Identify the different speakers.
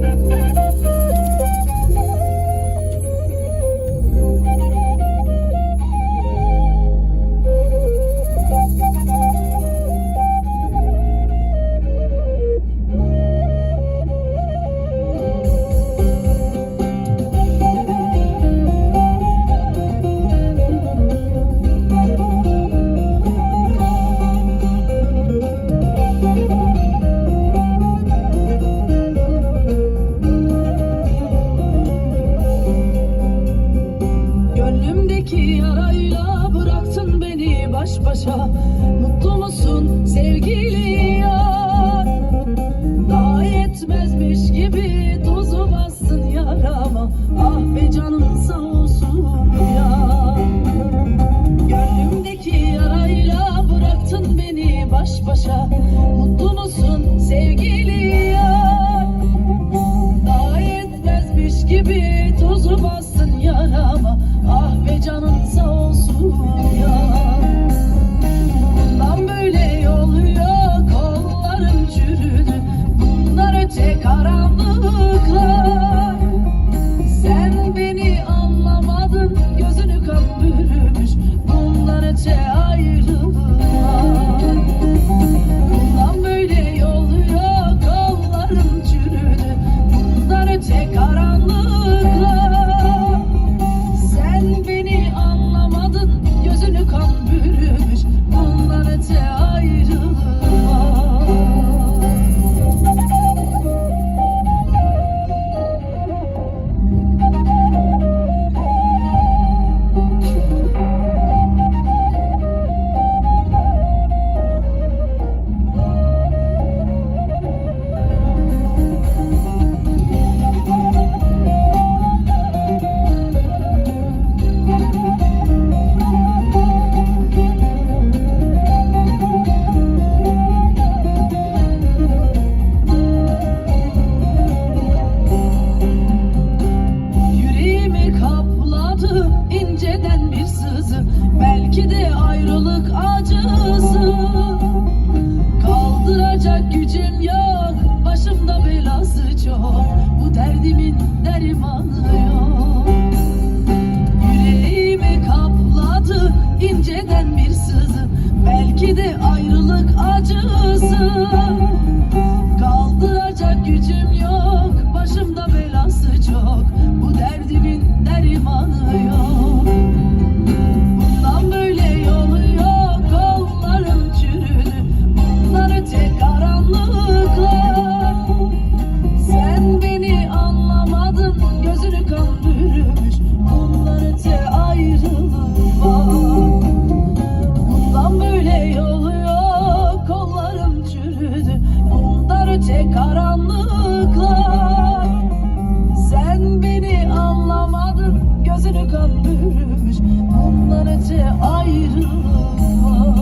Speaker 1: Thank you. baş başa. Mutlu musun sevgili yar? Daha yetmezmiş gibi tuzu bassın yarama. Ah be canım Karanlık bir sızı Belki de ayrılık acısı. Kaldıracak gücüm yok Başımda belası çok. Bu derdimin dermanı yok. Yüreğimi kapladı inceden bir sızı. Belki de ayrılık acısı. sadece ayrılmak